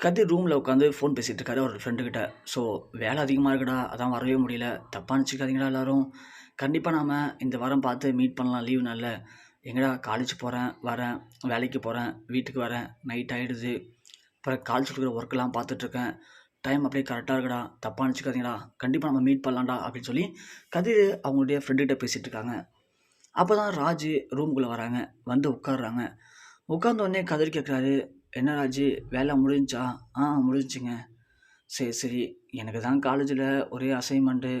கதிர் ரூமில் உட்காந்து ஃபோன் பேசிகிட்டு இருக்காரு ஒரு ஃப்ரெண்டுக்கிட்ட ஸோ வேலை அதிகமாக இருக்குடா அதான் வரவே முடியல. தப்பாக நினச்சிக்காதீங்களா எல்லோரும். கண்டிப்பாக நாம் இந்த வாரம் பார்த்து மீட் பண்ணலாம் லீவ் நல்ல எங்கடா காலேஜ் போகிறேன் வரேன் வேலைக்கு போகிறேன் வீட்டுக்கு வரேன் நைட் ஆகிடுது அப்புறம் காலேஜ் கொடுக்குற ஒர்க்கெல்லாம் பார்த்துட்ருக்கேன் டைம் அப்படியே கரெக்டாக இருக்குடா தப்பாக நினச்சிக்காதீங்களா கண்டிப்பாக நம்ம மீட் பண்ணலாம்டா அப்படின்னு சொல்லி கதிர் அவங்களுடைய ஃப்ரெண்டுக்கிட்ட பேசிகிட்டு இருக்காங்க அப்போ தான் ராஜு ரூமுக்குள்ளே வராங்க வந்து உட்காடுறாங்க உட்கார்ந்த உடனே கதிர் கேட்குறாரு என்ன ராஜு வேலை முடிஞ்சா? ஆ முடிஞ்சுங்க. சரி சரி. எனக்கு தான் காலேஜில் ஒரே அசைன்மெண்ட்டு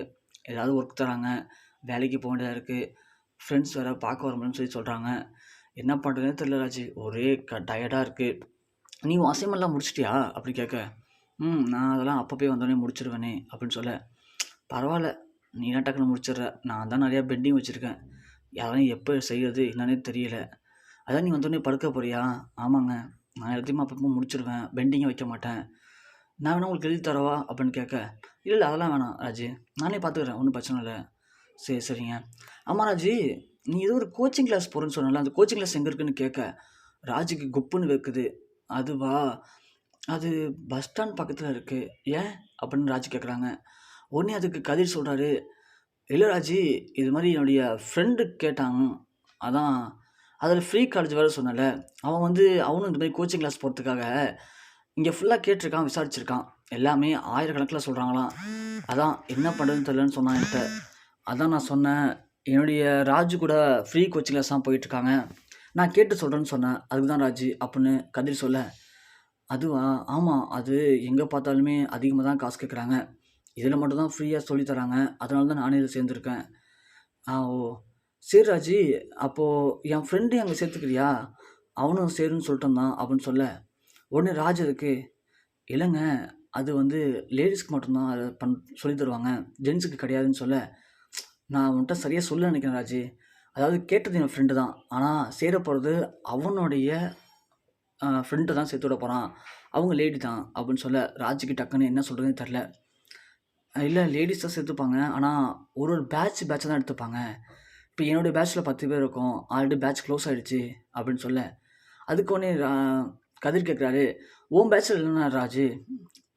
ஏதாவது ஒர்க் தராங்க. வேலைக்கு போக வேண்டியதாக இருக்குது ஃப்ரெண்ட்ஸ் வேறு பார்க்க வரணும்னு சொல்லி சொல்கிறாங்க என்ன பண்ணுறதுனே தெரியல ராஜு. ஒரே க டயர்டாக இருக்குது நீ அசைன்மெண்ட்லாம் முடிச்சிட்டியா? அப்படி கேட்க. ம் நான் அதெல்லாம் அப்போ போய் வந்தோடனே முடிச்சிடுவேனே அப்படின்னு சொல்ல. பரவாயில்ல. நீலாம் டக்குன்னு முடிச்சிடுற? நான் தான் நிறையா பெண்டிங் வச்சுருக்கேன். யாரையும் எப்போ செய்கிறது என்னன்னே தெரியல. அதான் நீ வந்தோடனே படுக்க போறியா? ஆமாங்க. நான் எல்லாத்தையுமே அப்பப்போ முடிச்சிடுவேன் பெண்டிங்கே வைக்க மாட்டேன். நான் வேணா உங்களுக்கு எழுதி தரவா அப்படின்னு கேட்க இல்லை இல்லை அதெல்லாம் வேணாம் ராஜி. நானே பார்த்துக்கிறேன் ஒன்றும் பிரச்சனை இல்லை. சரி சரிங்க. ஆமாம் ராஜி நீ ஏதோ ஒரு கோச்சிங் கிளாஸ் போகிறேன்னு சொன்னல அந்த கோச்சிங் கிளாஸ் எங்கே இருக்குன்னு கேட்க ராஜுக்கு குப்புன்னு வைக்குது. அதுவா? அது பஸ் ஸ்டாண்ட் பக்கத்தில் இருக்குது ஏன்? அப்படின்னு ராஜி கேட்குறாங்க உடனே அதுக்கு கதிர் சொல்கிறாரு இல்லை ராஜி இது மாதிரி என்னுடைய ஃப்ரெண்டு கேட்டாங்க. அதான் அதில் ஃப்ரீ காலேஜ் வேறு சொன்னல அவன் வந்து அவனும் இந்த மாதிரி கோச்சிங் கிளாஸ் போகிறதுக்காக இங்கே ஃபுல்லாக கேட்டிருக்கான் விசாரிச்சிருக்கான். எல்லாமே ஆயிரக்கணக்கில் சொல்கிறாங்களாம் அதான் என்ன பண்ணுறதுன்னு தெரியலன்னு சொன்னான் என்கிட்ட. அதான் நான் சொன்னேன் என்னுடைய ராஜு கூட ஃப்ரீ கோச்சிங் கிளாஸ் தான் போயிட்டுருக்காங்க. நான் கேட்டு சொல்கிறேன்னு சொன்னேன். அதுக்கு தான் ராஜு அப்படின்னு கதிர் சொல்ல அதுவா? ஆமாம் அது எங்கே பார்த்தாலுமே அதிகமாக தான் காசு கேட்குறாங்க இதில் மட்டும் தான் ஃப்ரீயாக சொல்லித்தராங்க அதனால தான் நானே இதில் சேர்ந்துருக்கேன். ஆ ஓ. சரி ராஜி அப்போது என் ஃப்ரெண்டு அங்கே சேர்த்துக்கிறியா? அவனும் சேருன்னு சொல்லிட்டு தான் அப்படின்னு சொல்ல. உடனே ராஜா இருக்கு. இல்லைங்க அது வந்து லேடிஸ்க்கு மட்டும்தான் அதை பண் சொல்லி தருவாங்க. ஜென்ஸுக்கு கிடையாதுன்னு சொல்ல. நான் உன்கிட்ட சரியாக சொல்ல நினைக்கிறேன் ராஜி. அதாவது கேட்டது என் ஃப்ரெண்டு தான். ஆனால் சேர போகிறது அவனுடைய ஃப்ரெண்டை தான் சேர்த்து விட போகிறான் அவங்க லேடி தான் அப்படின்னு சொல்ல. ராஜுக்கு டக்குன்னு என்ன சொல்கிறதுன்னு தெரில இல்லை லேடிஸ் தான் சேர்த்துப்பாங்க. ஆனால் ஒரு ஒரு பேட்ச் பேட்ச் தான் எடுத்துப்பாங்க. இப்போ என்னுடைய பேட்ச்சில் பத்து பேர் இருக்கும். ஆல்ரெடி பேட்ச் க்ளோஸ் ஆகிடுச்சு அப்படின்னு சொல்ல. அதுக்கு ஒன்று கதிர் கேட்குறாரு ஓம் பேட்சில் இல்லைன்னா ராஜு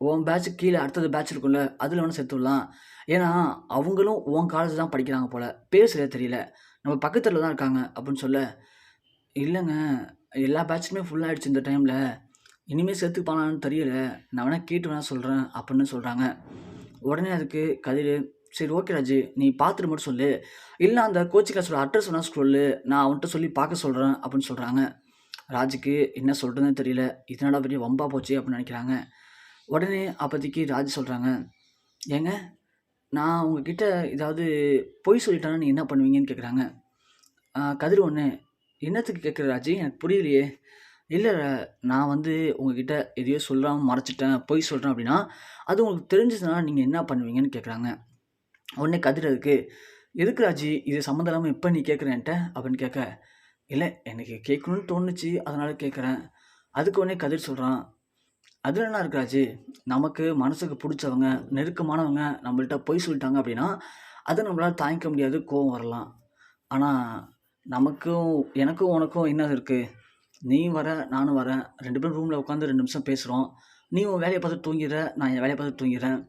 உன் பேட்ச் கீழே அடுத்தது பேட்ச் இருக்கும்ல அதில் வேணால் சேர்த்து விடலாம். ஏன்னா அவங்களும் உன் காலேஜ் தான் படிக்கிறாங்க போல். பேர் சரியாக தெரியல. நம்ம பக்கத்தில் தான் இருக்காங்க அப்படின்னு சொல்ல. இல்லைங்க எல்லா பேட்சுமே ஃபுல்லாகிடுச்சு இந்த டைமில் இனிமேல் சேர்த்துப்பானான்னு தெரியல. நான் வேணால் கேட்டு வேணால் சொல்கிறேன் அப்படின்னு சொல்கிறாங்க உடனே அதுக்கு கதிர் சரி ஓகே ராஜு நீ பார்த்துட்டு மட்டும் சொல்லு. இல்லை அந்த கோச்சிங் கிளாஸோட அட்ரஸ் வேணால் சொல்லு நான் அவன்கிட்ட சொல்லி பார்க்க சொல்கிறேன் அப்படின்னு சொல்கிறாங்க ராஜுக்கு என்ன சொல்கிறதுன்னு தெரியல. இதனால பெரிய வம்பா போச்சு அப்படின்னு நினைக்கிறாங்க. உடனே அப்போதைக்கு ராஜ் சொல்கிறாங்க ஏங்க நான் உங்ககிட்ட ஏதாவது பொய் சொல்லிட்டேன்னா நீ என்ன பண்ணுவீங்கன்னு கேட்குறாங்க கதிர் ஒன்று என்னத்துக்கு கேட்குற ராஜி? எனக்கு புரியலையே. இல்லை நான் வந்து உங்ககிட்ட எதையோ சொல்கிறாமல் மறைச்சிட்டேன் பொய் சொல்கிறேன் அப்படின்னா அது உங்களுக்கு தெரிஞ்சதுன்னா நீங்கள் என்ன பண்ணுவீங்கன்னு கேட்குறாங்க உடனே கதிர் இருக்கு எதுக்கு ராஜி இது சம்மந்தம் இல்லாமல் எப்போ நீ கேட்குறேன்ட்ட அப்படின்னு கேட்க இல்லை எனக்கு கேட்கணும்னு தோணுச்சு அதனால் கேட்குறேன் அதுக்கு உடனே கதிர் சொல்கிறான் அதில் என்ன இருக்கு ராஜி? நமக்கு மனசுக்கு பிடிச்சவங்க நெருக்கமானவங்க நம்மள்ட்ட பொய் சொல்லிட்டாங்க அப்படின்னா அதை நம்மளால் தாங்கிக்க முடியாது கோவம் வரலாம். ஆனால் நமக்கும் எனக்கும் உனக்கும் என்ன இருக்குது நீ வர நானும் வரேன் ரெண்டு பேரும் ரூமில் உட்காந்து ரெண்டு நிமிஷம் பேசுகிறோம் நீ உன் வேலையை பார்த்து தூங்கிடுற நான் என் வேலையை பார்த்து தூங்கிடுறேன்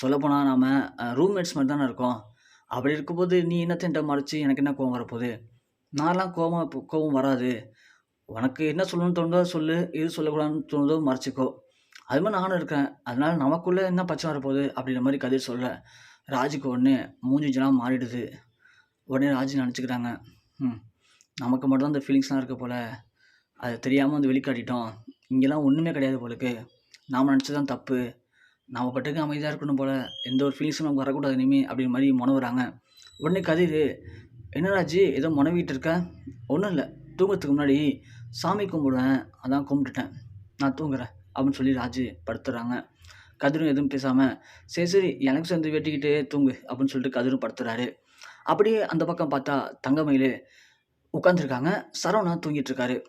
சொல்லப்போனால் நாம் ரூம்மேட்ஸ் மாதிரி தானே இருக்கோம். அப்படி இருக்கும்போது நீ என்னத்தன்ட்ட மறைச்சி எனக்கு என்ன கோவம் வரப்போகுது? நான்லாம் கோவம் கோவம் வராது. உனக்கு என்ன சொல்லணும்னு தோணுதோ சொல்லு. எது சொல்லக்கூடாதுன்னு தோணுதோ மறைச்சிக்கோ. அது மாதிரி நானும் இருக்கேன். அதனால் நமக்குள்ளே என்ன பச்சை வரப்போகுது அப்படின்ற மாதிரி கதிர் சொல்ல ராஜுக்கு உடனே மூஞ்சிஞ்செல்லாம் மாறிடுது. உடனே ராஜு நினச்சிக்கிறாங்க ம் நமக்கு மட்டும் அந்த ஃபீலிங்ஸ்லாம் இருக்க போல். அது தெரியாமல் வந்து வெளிக்காட்டிட்டோம். இங்கெல்லாம் ஒன்றுமே கிடையாது போலுக்கு நாம் நினச்சது தான் தப்பு. நம்ம பட்டுக்கு அமைதியாக இருக்கணும் போல். எந்த ஒரு ஃபீலிங்ஸும் நமக்கு வரக்கூடாது இனிமேல் அப்படின்ற மாதிரி முனவுறாங்க உடனே கதிர் என்ன ஏதோ முனவிட்டு இருக்க? ஒன்றும் இல்லை. தூங்கத்துக்கு முன்னாடி சாமி கும்பிடுவேன் அதான் கும்பிட்டுட்டேன். நான் தூங்குறேன். அப்படின்னு சொல்லி ராஜு படுத்துறாங்க. கதிரும் எதுவும் பேசாமல் சரி சரி எனக்கு சேர்ந்து வெட்டிக்கிட்டே தூங்கு. அப்படின்னு சொல்லிட்டு கதிரும் படுத்துறாரு. அப்படியே அந்த பக்கம் பார்த்தா தங்கமயில் உட்காந்துருக்காங்க சரவணா தூங்கிட்டு இருக்காரு.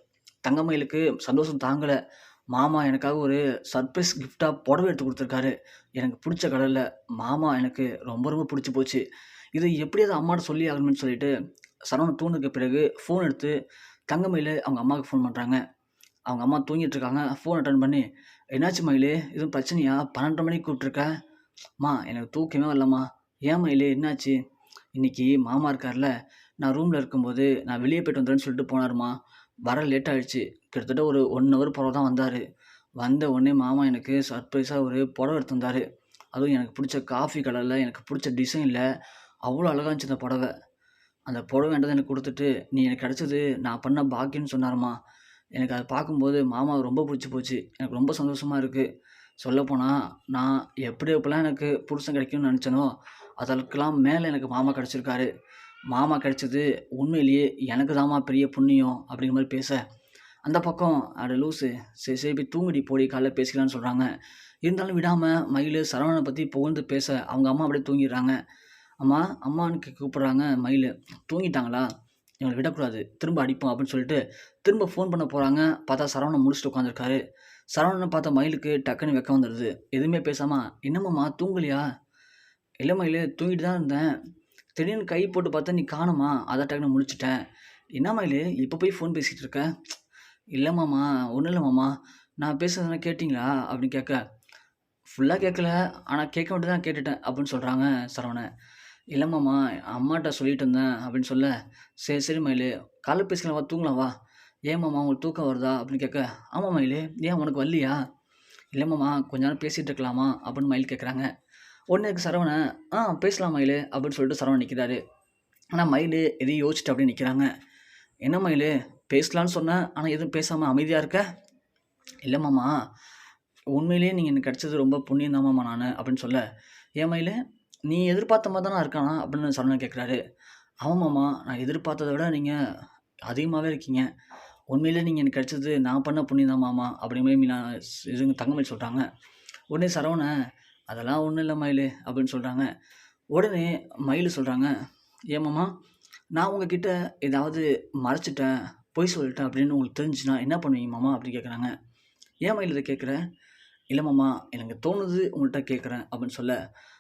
தங்கமயிலுக்கு சந்தோஷம் தாங்கலை. மாமா எனக்காக ஒரு சர்ப்ரைஸ் கிஃப்டாக புடவை எடுத்து கொடுத்துருக்காரு. எனக்கு பிடிச்ச கலரில் மாமா எனக்கு ரொம்ப ரொம்ப பிடிச்சி போச்சு. இது எப்படியாவது அம்மாட்ட சொல்லி ஆகணும்னு சொல்லிட்டு சரவணன் தூணுக்கு பிறகு ஃபோன் எடுத்து தங்கமயில் அவங்க அம்மாவுக்கு ஃபோன் பண்ணுறாங்க அவங்க அம்மா தூங்கிட்டு இருக்காங்க. ஃபோன் அட்டன் பண்ணி என்னாச்சு மயிலே? எதுவும் பிரச்சனையா? பன்னெண்டரை மணிக்கு கூப்பிட்ருக்க அம்மா எனக்கு தூக்கமே வரலம்மா. ஏன் மயிலே? என்னாச்சு? இன்னைக்கு மாமா இருக்கார்ல நான் ரூமில் இருக்கும்போது நான் வெளியே போயிட்டு வந்துடுறேன்னு சொல்லிட்டு போனாருமா. வர லேட் ஆகிடுச்சு கிட்டத்தட்ட ஒரு ஒன் ஹவர் போல தான் வந்தார். வந்த உடனே மாமா எனக்கு சர்ப்ரைஸாக ஒரு புடவை எடுத்து வந்தார் அதுவும் எனக்கு பிடிச்ச காஃபி கலரில் எனக்கு பிடிச்ச டிசைனில் அவ்வளோ அழகா இருந்துச்சு அந்த புடவை. அந்த புடவைன்றதை எனக்கு கொடுத்துட்டு நீ எனக்கு கிடச்சது நான் பண்ண பாக்கியம்னு சொன்னாருமா எனக்கு அதை பார்க்கும்போது மாமா ரொம்ப பிடிச்சி போச்சு. எனக்கு ரொம்ப சந்தோஷமாக இருக்குது சொல்லப்போனால் நான் எப்படி எப்படிலாம் எனக்கு புருஷன் கிடைக்கும்னு நினச்சேனோ அதற்கெல்லாம் மேலே எனக்கு மாமா கிடச்சிருக்காரு. மாமா கிடைச்சது உண்மையிலேயே எனக்கு தாம்மா பெரிய புண்ணியம் அப்படிங்கிற மாதிரி பேச. அந்த பக்கம் அட லூஸு சரி சரி போய் தூங்குடி போடி காலைல பேசிக்கலாம்னு சொல்கிறாங்க இருந்தாலும் விடாமல் மயில் சரவணனை பற்றி புகழ்ந்து பேச அவங்க அம்மா அப்படியே தூங்கிடுறாங்க. அம்மா அம்மான்னு கூப்பிட்றாங்க மயில். தூங்கிட்டாங்களா? இவங்களை விடக்கூடாது திரும்ப அடிப்போம் அப்படின்னு சொல்லிட்டு திரும்ப ஃபோன் பண்ண போகிறாங்க பார்த்தா சரவணன் முடிச்சுட்டு உட்காந்துருக்காரு சரவணனை பார்த்த மயிலுக்கு டக்குன்னு வெக்க வந்துடுது. எதுவுமே பேசாமல் என்னம்மாம்மா தூங்கலையா? இல்லை மயில் தூங்கிட்டு தான் இருந்தேன். திடீர்னு கை போட்டு பார்த்தா நீ காணுமா? அதை டக்குன்னு முடிச்சிட்டேன். என்ன மயில்? இப்போ போய் ஃபோன் பேசிகிட்டு இருக்க? இல்லை மாமா ஒன்றும் இல்லை மாமா. நான் பேசுறதுனா கேட்டிங்களா? அப்படின்னு கேட்க ஃபுல்லாக கேட்கல. ஆனால் கேட்க மட்டும் தான் கேட்டுட்டேன் அப்படின்னு சொல்கிறாங்க சரவணன். இல்லை மாமா அம்மாட்ட சொல்லிட்டு இருந்தேன் அப்படின்னு சொல்ல சரி சரி மயிலு. காலை பேசிக்கலாம் வா தூங்கலாம் வா. ஏன் மாமா உங்களுக்கு தூக்கம் வருதா? அப்படின்னு கேட்க ஆமாம் மயிலு. ஏன் உனக்கு வரலையா? இல்லை மாமா கொஞ்ச நேரம் பேசிகிட்டு இருக்கலாமா? அப்படின்னு மயில் கேட்குறாங்க. உடனே இருக்கு சரவணன் ஆ பேசலாம் மயில் அப்படின்னு சொல்லிட்டு சரவணன் நிற்கிறாரு ஆனால் மயில் எதையும் யோசிச்சுட்டு அப்படியே நிற்கிறாங்க என்ன மயிலு பேசலான்னு சொன்னேன் ஆனால் எதுவும் பேசாமல் அமைதியாக இருக்க? இல்லை மாமா உண்மையிலேயே நீங்கள் எனக்கு கிடச்சது ரொம்ப புண்ணியம் தான் மாமா நான் அப்படின்னு சொல்ல. ஏன் மயிலு நீ எதிர்பார்த்த மாதிரி தானே இருக்கானா? அப்படின்னு சரவணன் கேட்குறாரு ஆமாம் மாமா நான் எதிர்பார்த்ததை விட நீங்கள் அதிகமாகவே இருக்கீங்க. உண்மையிலே நீங்கள் எனக்கு கிடச்சது நான் பண்ண புண்ணியம் தான் மாமா அப்படிங்கிற மாதிரி நான் இது தங்கமயில் சொல்கிறாங்க உடனே சரவணன் அதெல்லாம் ஒன்றும் இல்லை மயில் அப்படின்னு சொல்கிறாங்க உடனே மயில் சொல்கிறாங்க ஏமாம்மா நான் உங்ககிட்ட ஏதாவது மறைச்சிட்டேன் பொய் சொல்லிட்டேன் அப்படின்னு உங்களுக்கு தெரிஞ்சுன்னா என்ன பண்ணுவீங்க மாமா? அப்படின்னு கேட்குறாங்க ஏன் மயில் இதை கேட்குற இல்லை மாமா எனக்கு தோணுது உங்கள்கிட்ட கேட்குறேன் அப்படின்னு சொல்ல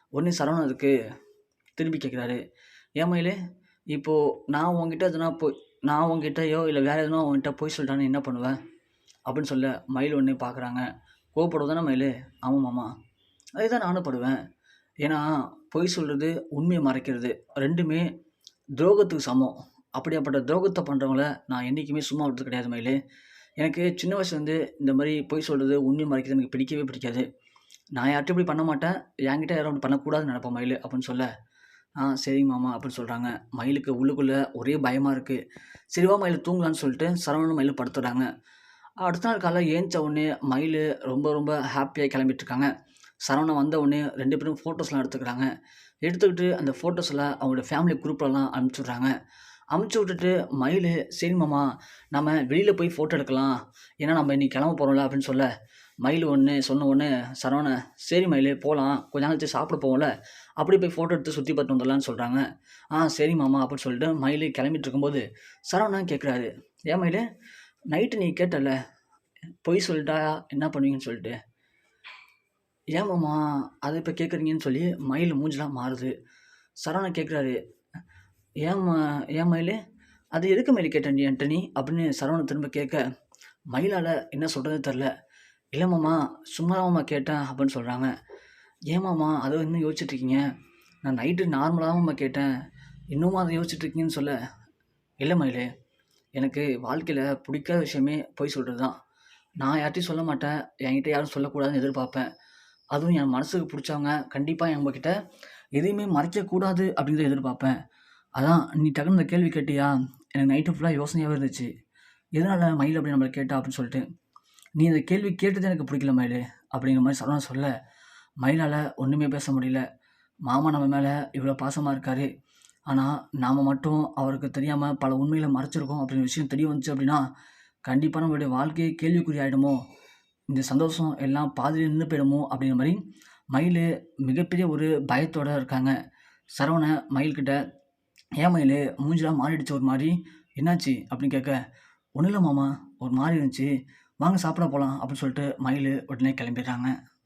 உடனே சரவணன் அதுக்கு திரும்பி கேட்குறாரு ஏன் மயில் இப்போது நான் உங்ககிட்ட எதுனா போய் நான் உங்ககிட்டயோ இல்லை வேறு எதுனா உங்ககிட்ட போய் சொல்லிட்டான்னு என்ன பண்ணுவேன் அப்படின்னு சொல்ல மயில் உடனே பார்க்குறாங்க கோவப்படுவதானே மயில்? ஆமாம் மாமா. அதுதான் நானும் படுவேன். ஏன்னா பொய் சொல்கிறது உண்மையை மறைக்கிறது ரெண்டுமே துரோகத்துக்கு சமம். அப்படியாப்பட்ட துரோகத்தை பண்ணுறவங்கள நான் என்றைக்குமே சும்மா விடுறது கிடையாது மயில். எனக்கு சின்ன வயசுலேருந்து இந்த மாதிரி பொய் சொல்கிறது உண்மையை மறைக்கிறது எனக்கு பிடிக்கவே பிடிக்காது. நான் யார்கிட்ட இப்படி பண்ண மாட்டேன். என்கிட்ட யாரும் அப்படி பண்ணக்கூடாதுன்னு நினைப்பேன் மயில் அப்படின்னு சொல்ல. ஆ சரிங்க மாமா அப்படின்னு சொல்கிறாங்க மயிலுக்கு உள்ளுக்குள்ளே ஒரே பயமாக இருக்குது சரிவா மயில் தூங்கலான்னு சொல்லிட்டு சரவணன் மயில் படுத்துடுறாங்க அடுத்த நாள் காலைல ஏஞ்ச உடனே மயில் ரொம்ப ரொம்ப ஹாப்பியாக கிளம்பிட்டுருக்காங்க சரவணன் வந்த உடனே ரெண்டு பேரும் ஃபோட்டோஸ்லாம் எடுத்துக்கிறாங்க. எடுத்துக்கிட்டு அந்த ஃபோட்டோஸில் அவங்களோட ஃபேமிலி குரூப்லலாம் அனுப்பிச்சுட்றாங்க அமுச்சு விட்டுட்டு மயில் சரி மாமா நம்ம வெளியில் போய் ஃபோட்டோ எடுக்கலாம். ஏன்னா நம்ம இன்றைக்கி கிளம்ப போகிறோம்ல அப்படின்னு சொல்ல மயில் ஒன்று சொன்ன ஒன்று சரவண சரி மயில் போகலாம் கொஞ்ச நாள் வச்சு சாப்பிட போகல அப்படி போய் ஃபோட்டோ எடுத்து சுற்றி பார்த்து வந்துடலான்னு சொல்கிறாங்க ஆ சரி மாமா அப்படின்னு சொல்லிட்டு மயில் கிளம்பிட்டு இருக்கும்போது சரவணன் கேட்குறாரு ஏன் மயில் நைட்டு நீ கேட்டல பொய் சொல்லிட்டா என்ன பண்ணுவீங்கன்னு சொல்லிட்டு? ஏன் மாமா அதை இப்போ கேட்குறீங்கன்னு சொல்லி மயில் மூஞ்செலாம் மாறுது. சரவணன் கேட்குறாரு ஏம்மா ஏன் மயில்? அது எதுக்கு மயில் கேட்டேன் நீ அப்படின்னு சரவணன் திரும்ப கேட்க மயிலால் என்ன சொல்கிறது தெரில. இல்லை மாமா சும்மா மாமா கேட்டேன் அப்படின்னு சொல்கிறாங்க ஏமாம்மா அதை இன்னும் யோசிச்சுட்ருக்கீங்க. நான் நைட்டு நார்மலாகவும்மா கேட்டேன். இன்னுமா அதை யோசிச்சுட்ருக்கீங்கன்னு சொல்ல இல்லை மயிலே எனக்கு வாழ்க்கையில் பிடிக்காத விஷயமே பொய் சொல்கிறது தான் நான் யார்ட்டையும் சொல்ல மாட்டேன். என்கிட்ட யாரும் சொல்லக்கூடாதுன்னு எதிர்பார்ப்பேன். அதுவும் என் மனசுக்கு பிடிச்சவங்க கண்டிப்பாக எங்ககிட்ட எதையுமே மறைக்கக்கூடாது அப்படிங்கிறத எதிர்பார்ப்பேன். அதான் நீ டக்குனு இந்த கேள்வி கேட்டியா? எனக்கு நைட்டு ஃபுல்லாக யோசனையாகவே இருந்துச்சு. எதனால் மயில் அப்படி நம்மளை கேட்டா அப்படின்னு சொல்லிட்டு நீ இந்த கேள்வி கேட்டது எனக்கு பிடிக்கல மயில் அப்படிங்கிற மாதிரி சொல்ல சொல்ல மயிலால் ஒன்றுமே பேச முடியல. மாமா நம்ம மேலே இவ்வளோ பாசமாக இருக்காரு. ஆனால் நாம் மட்டும் அவருக்கு தெரியாமல் பல உண்மைகளை மறைச்சிருக்கோம் அப்படிங்கிற விஷயம் தெரிய வந்துச்சு அப்படின்னா கண்டிப்பாக நம்மளுடைய வாழ்க்கையை கேள்விக்குறி ஆகிடுமோ இந்த சந்தோஷம் எல்லாம் பாதியில் நின்று போயிடுமோ அப்படிங்கிற மாதிரி மயில் மிகப்பெரிய ஒரு பயத்தோட இருக்காங்க. சரவணை மயில்கிட்ட ஏன் மயில் மூஞ்சிலாம் மாறிடுச்சு ஒரு மாதிரி. என்னாச்சு? அப்படின்னு கேட்க ஒன்றும் இல்லை மாமா ஒரு மாதிரி இருந்துச்சு. வாங்க சாப்பிட போகலாம் அப்படின்னு சொல்லிட்டு மயில் உடனே கிளம்பிடுறாங்க.